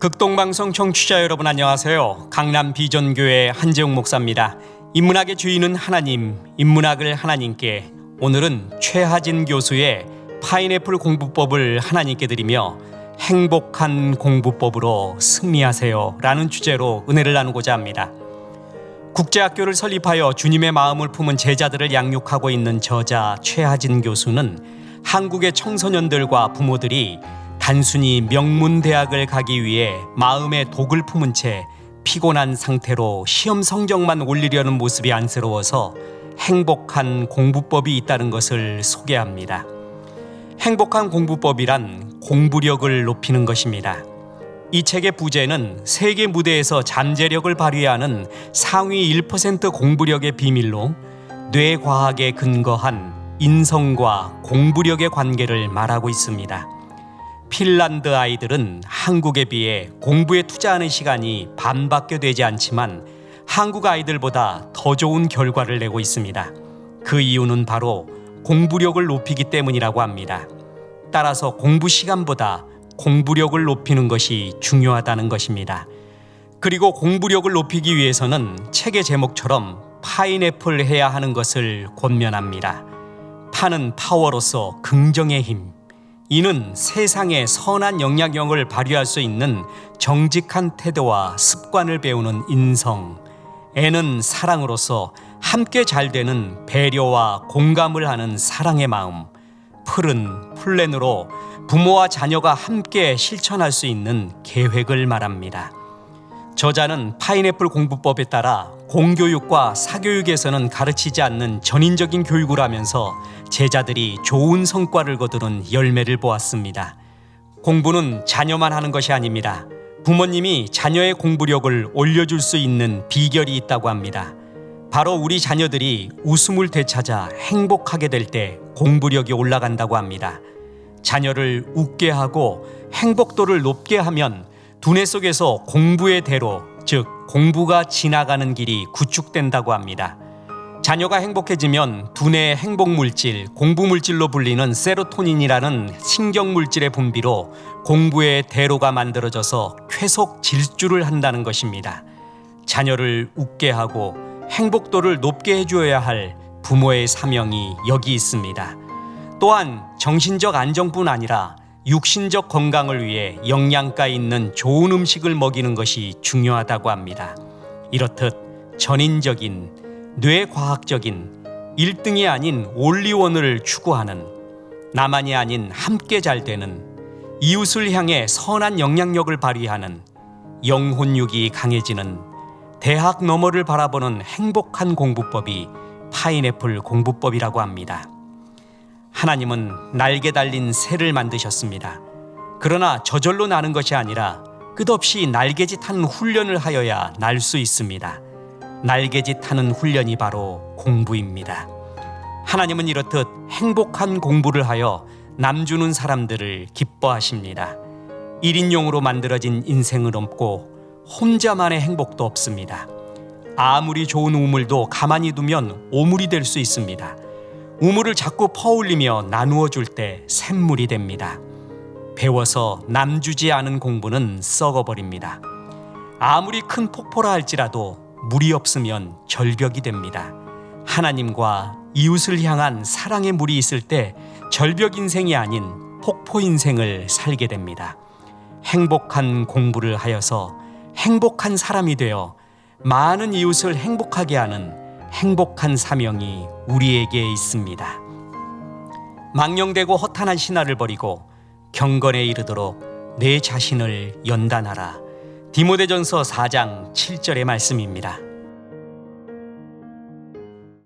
극동방송 청취자 여러분 안녕하세요. 강남 비전교회 한재웅 목사입니다. 인문학의 주인은 하나님, 인문학을 하나님께 오늘은 최하진 교수의 파인애플 공부법을 하나님께 드리며 행복한 공부법으로 승리하세요 라는 주제로 은혜를 나누고자 합니다. 국제학교를 설립하여 주님의 마음을 품은 제자들을 양육하고 있는 저자 최하진 교수는 한국의 청소년들과 부모들이 단순히 명문 대학을 가기 위해 마음에 독을 품은 채 피곤한 상태로 시험 성적만 올리려는 모습이 안쓰러워서 행복한 공부법이 있다는 것을 소개합니다. 행복한 공부법이란 공부력을 높이는 것입니다. 이 책의 부제는 세계 무대에서 잠재력을 발휘하는 상위 1% 공부력의 비밀로 뇌과학에 근거한 인성과 공부력의 관계를 말하고 있습니다. 핀란드 아이들은 한국에 비해 공부에 투자하는 시간이 반밖에 되지 않지만 한국 아이들보다 더 좋은 결과를 내고 있습니다. 그 이유는 바로 공부력을 높이기 때문이라고 합니다. 따라서 공부 시간보다 공부력을 높이는 것이 중요하다는 것입니다. 그리고 공부력을 높이기 위해서는 책의 제목처럼 파인애플 해야 하는 것을 권면합니다. 파는 파워로서 긍정의 힘. 이는 세상에 선한 영향력을 발휘할 수 있는 정직한 태도와 습관을 배우는 인성. 애는 사랑으로서 함께 잘 되는 배려와 공감을 하는 사랑의 마음. 풀은 플랜으로 부모와 자녀가 함께 실천할 수 있는 계획을 말합니다. 저자는 파인애플 공부법에 따라 공교육과 사교육에서는 가르치지 않는 전인적인 교육을 하면서 제자들이 좋은 성과를 거두는 열매를 보았습니다. 공부는 자녀만 하는 것이 아닙니다. 부모님이 자녀의 공부력을 올려줄 수 있는 비결이 있다고 합니다. 바로 우리 자녀들이 웃음을 되찾아 행복하게 될 때 공부력이 올라간다고 합니다. 자녀를 웃게 하고 행복도를 높게 하면 두뇌 속에서 공부의 대로, 즉 공부가 지나가는 길이 구축된다고 합니다. 자녀가 행복해지면 두뇌의 행복 물질, 공부 물질로 불리는 세로토닌이라는 신경 물질의 분비로 공부의 대로가 만들어져서 쾌속 질주를 한다는 것입니다. 자녀를 웃게 하고 행복도를 높게 해주어야 할 부모의 사명이 여기 있습니다. 또한 정신적 안정뿐 아니라 육신적 건강을 위해 영양가 있는 좋은 음식을 먹이는 것이 중요하다고 합니다. 이렇듯 전인적인 뇌과학적인 1등이 아닌 올리원을 추구하는 나만이 아닌 함께 잘 되는 이웃을 향해 선한 영향력을 발휘하는 영혼육이 강해지는 대학 너머를 바라보는 행복한 공부법이 파인애플 공부법이라고 합니다. 하나님은 날개 달린 새를 만드셨습니다. 그러나 저절로 나는 것이 아니라 끝없이 날개짓 하는 훈련을 하여야 날 수 있습니다. 날개짓 하는 훈련이 바로 공부입니다. 하나님은 이렇듯 행복한 공부를 하여 남주는 사람들을 기뻐하십니다. 1인용으로 만들어진 인생은 없고 혼자만의 행복도 없습니다. 아무리 좋은 우물도 가만히 두면 오물이 될 수 있습니다. 우물을 자꾸 퍼올리며 나누어 줄 때 샘물이 됩니다. 배워서 남주지 않은 공부는 썩어버립니다. 아무리 큰 폭포라 할지라도 물이 없으면 절벽이 됩니다. 하나님과 이웃을 향한 사랑의 물이 있을 때 절벽 인생이 아닌 폭포 인생을 살게 됩니다. 행복한 공부를 하여서 행복한 사람이 되어 많은 이웃을 행복하게 하는 행복한 사명이 우리에게 있습니다. 망령되고 허탄한 신화를 버리고 경건에 이르도록 내 자신을 연단하라. 디모데전서 4장 7절의 말씀입니다.